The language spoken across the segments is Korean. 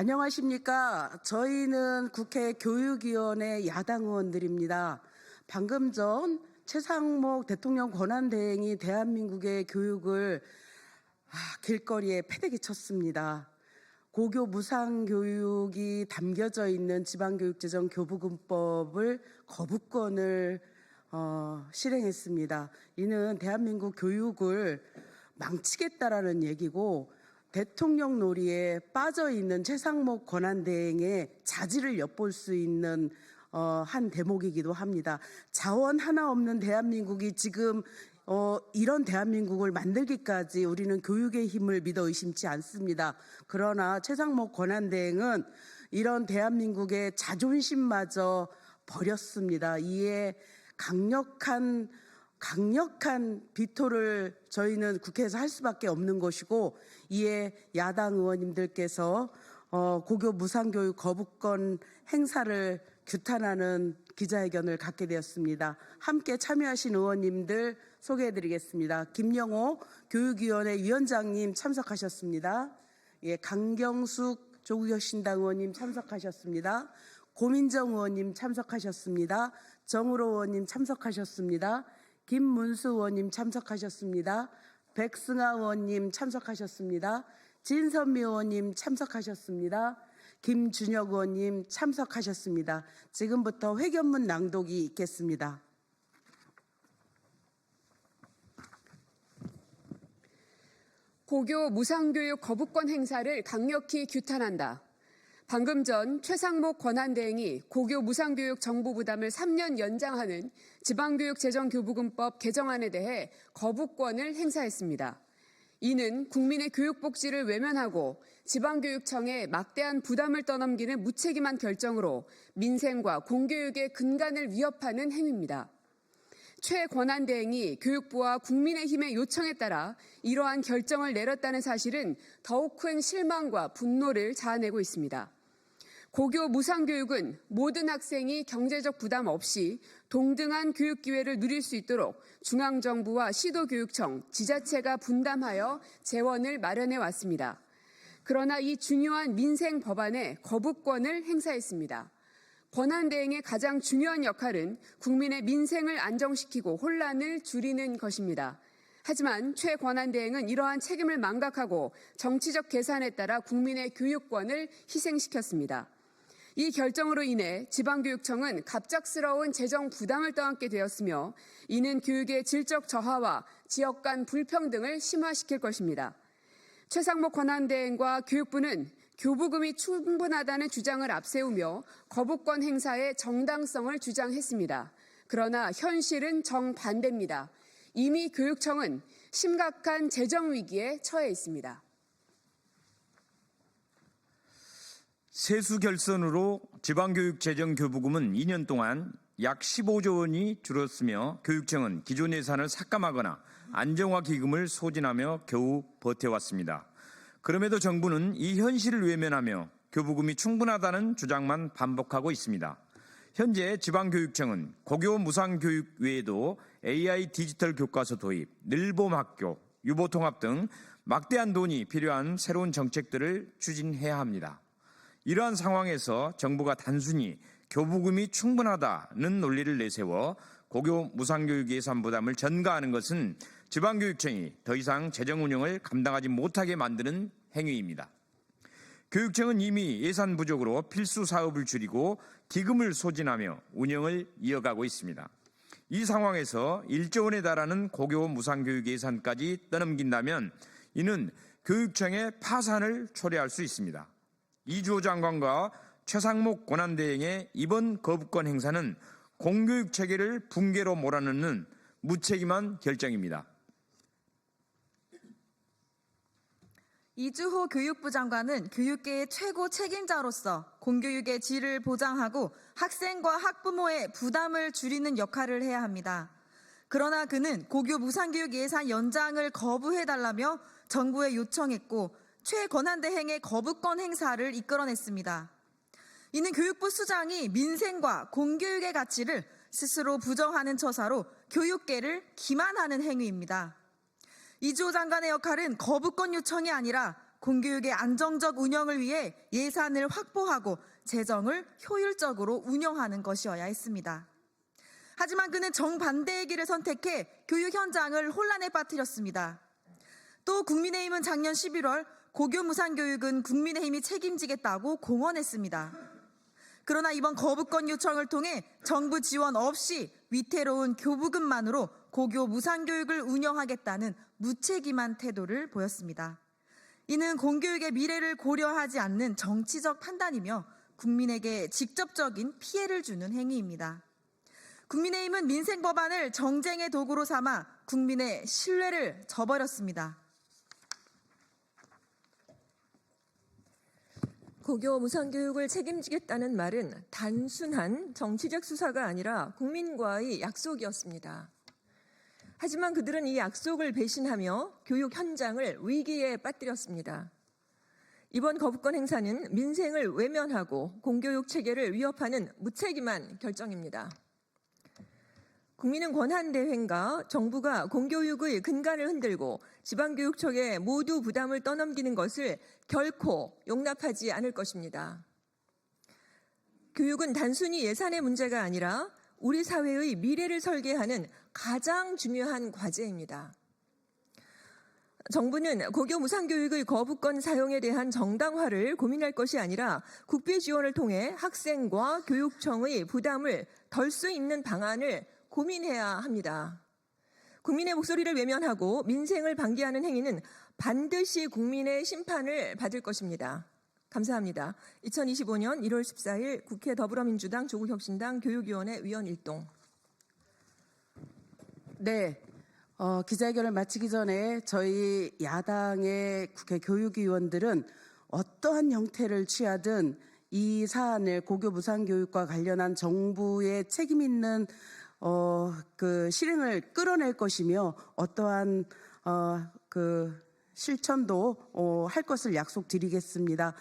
안녕하십니까. 저희는 국회 교육위원회 야당 의원들입니다. 방금 전 최상목 대통령 권한대행이 대한민국의 교육을 아, 길거리에 패대기 쳤습니다. 고교 무상 교육이 담겨져 있는 지방교육재정 교부금법을 거부권을 어, 실행했습니다. 이는 대한민국 교육을 망치겠다라는 얘기고 대통령 놀이에 빠져 있는 최상목 권한대행의 자질을 엿볼 수 있는 어, 한 대목이기도 합니다. 자원 하나 없는 대한민국이 지금 어, 이런 대한민국을 만들기까지 우리는 교육의 힘을 믿어 의심치 않습니다. 그러나 최상목 권한대행은 이런 대한민국의 자존심마저 버렸습니다. 이에 강력한 강력한 비토를 저희는 국회에서 할 수밖에 없는 것이고 이에 야당 의원님들께서 어, 고교 무상교육 거부권 행사를 규탄하는 기자회견을 갖게 되었습니다. 함께 참여하신 의원님들 소개해드리겠습니다. 김영호 교육위원회 위원장님 참석하셨습니다. 예, 강경숙 조국혁신당 의원님 참석하셨습니다. 고민정 의원님 참석하셨습니다. 정우로 의원님 참석하셨습니다. 김문수 의원님 참석하셨습니다. 백승아 의원님 참석하셨습니다. 진선미 의원님 참석하셨습니다. 김준혁 의원님 참석하셨습니다. 지금부터 회견문 낭독이 있겠습니다. 고교 무상교육 거부권 행사를 강력히 규탄한다. 방금 전 최상목 권한대행이 고교 무상교육 정부 부담을 3년 연장하는 지방교육재정교부금법 개정안에 대해 거부권을 행사했습니다. 이는 국민의 교육복지를 외면하고 지방교육청에 막대한 부담을 떠넘기는 무책임한 결정으로 민생과 공교육의 근간을 위협하는 행위입니다. 최 권한대행이 교육부와 국민의힘의 요청에 따라 이러한 결정을 내렸다는 사실은 더욱 큰 실망과 분노를 자아내고 있습니다. 고교 무상교육은 모든 학생이 경제적 부담 없이 동등한 교육 기회를 누릴 수 있도록 중앙정부와 시도교육청, 지자체가 분담하여 재원을 마련해 왔습니다. 그러나 이 중요한 민생 법안에 거부권을 행사했습니다. 권한대행의 가장 중요한 역할은 국민의 민생을 안정시키고 혼란을 줄이는 것입니다. 하지만 최 권한대행은 이러한 책임을 망각하고 정치적 계산에 따라 국민의 교육권을 희생시켰습니다. 이 결정으로 인해 지방교육청은 갑작스러운 재정 부담을 떠안게 되었으며 이는 교육의 질적 저하와 지역 간 불평등을 심화시킬 것입니다. 최상목 권한대행과 교육부는 교부금이 충분하다는 주장을 앞세우며 거부권 행사의 정당성을 주장했습니다. 그러나 현실은 정반대입니다. 이미 교육청은 심각한 재정 위기에 처해 있습니다. 세수 결선으로 지방교육 재정 교부금은 2년 동안 약 15조 원이 줄었으며 교육청은 기존 예산을 삭감하거나 안정화 기금을 소진하며 겨우 버텨왔습니다. 그럼에도 정부는 이 현실을 외면하며 교부금이 충분하다는 주장만 반복하고 있습니다. 현재 지방교육청은 고교 무상교육 외에도 AI 디지털 교과서 도입, 늘봄 학교, 유보통합 등 막대한 돈이 필요한 새로운 정책들을 추진해야 합니다. 이러한 상황에서 정부가 단순히 교부금이 충분하다는 논리를 내세워 고교 무상교육 예산 부담을 전가하는 것은 지방교육청이 더 이상 재정 운영을 감당하지 못하게 만드는 행위입니다. 교육청은 이미 예산 부족으로 필수 사업을 줄이고 기금을 소진하며 운영을 이어가고 있습니다. 이 상황에서 1조 원에 달하는 고교 무상교육 예산까지 떠넘긴다면 이는 교육청의 파산을 초래할 수 있습니다. 이주호 장관과 최상목 권한대행의 이번 거부권 행사는 공교육 체계를 붕괴로 몰아넣는 무책임한 결정입니다. 이주호 교육부 장관은 교육계의 최고 책임자로서 공교육의 질을 보장하고 학생과 학부모의 부담을 줄이는 역할을 해야 합니다. 그러나 그는 고교 무상교육 예산 연장을 거부해달라며 정부에 요청했고 최권한대행의 거부권 행사를 이끌어냈습니다. 이는 교육부 수장이 민생과 공교육의 가치를 스스로 부정하는 처사로 교육계를 기만하는 행위입니다. 이주호 장관의 역할은 거부권 요청이 아니라 공교육의 안정적 운영을 위해 예산을 확보하고 재정을 효율적으로 운영하는 것이어야 했습니다. 하지만 그는 정반대의 길을 선택해 교육 현장을 혼란에 빠뜨렸습니다. 또 국민의힘은 작년 11월 고교 무상교육은 국민의힘이 책임지겠다고 공언했습니다. 그러나 이번 거부권 요청을 통해 정부 지원 없이 위태로운 교부금만으로 고교 무상교육을 운영하겠다는 무책임한 태도를 보였습니다. 이는 공교육의 미래를 고려하지 않는 정치적 판단이며 국민에게 직접적인 피해를 주는 행위입니다. 국민의힘은 민생 법안을 정쟁의 도구로 삼아 국민의 신뢰를 저버렸습니다. 고교 무상교육을 책임지겠다는 말은 단순한 정치적 수사가 아니라 국민과의 약속이었습니다. 하지만 그들은 이 약속을 배신하며 교육 현장을 위기에 빠뜨렸습니다. 이번 거부권 행사는 민생을 외면하고 공교육 체계를 위협하는 무책임한 결정입니다. 국민은 권한대행과 정부가 공교육의 근간을 흔들고 지방교육청에 모두 부담을 떠넘기는 것을 결코 용납하지 않을 것입니다. 교육은 단순히 예산의 문제가 아니라 우리 사회의 미래를 설계하는 가장 중요한 과제입니다. 정부는 고교 무상교육의 거부권 사용에 대한 정당화를 고민할 것이 아니라 국비 지원을 통해 학생과 교육청의 부담을 덜 수 있는 방안을 고민해야 합니다. 국민의 목소리를 외면하고 민생을 방기하는 행위는 반드시 국민의 심판을 받을 것입니다. 감사합니다. 2025년 1월 14일 국회 더불어민주당 조국혁신당 교육위원회 위원 일동. 네. 어, 기자회견을 마치기 전에 저희 야당의 국회 교육위원들은 어떠한 형태를 취하든 이 사안을 고교 무상교육과 관련한 정부의 책임 있는 어, 그 실행을 끌어낼 것이며 어떠한 어, 그 실천도 어, 할 것을 약속드리겠습니다.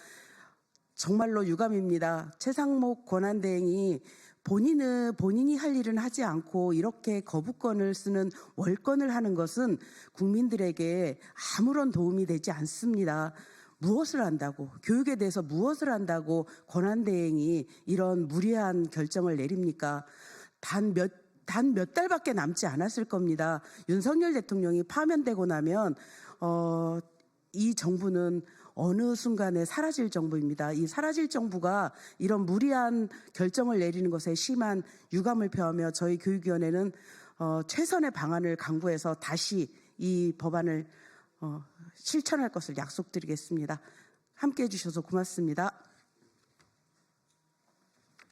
정말로 유감입니다. 최상목 권한대행이 본인은 본인이 할 일은 하지 않고 이렇게 거부권을 쓰는 월권을 하는 것은 국민들에게 아무런 도움이 되지 않습니다. 무엇을 한다고 교육에 대해서 무엇을 한다고 권한대행이 이런 무리한 결정을 내립니까? 단몇 단 몇 달밖에 남지 않았을 겁니다. 윤석열 대통령이 파면되고 나면 어, 이 정부는 어느 순간에 사라질 정부입니다. 이 사라질 정부가 이런 무리한 결정을 내리는 것에 심한 유감을 표하며 저희 교육위원회는 어, 최선의 방안을 강구해서 다시 이 법안을 어, 실천할 것을 약속드리겠습니다. 함께 해주셔서 고맙습니다.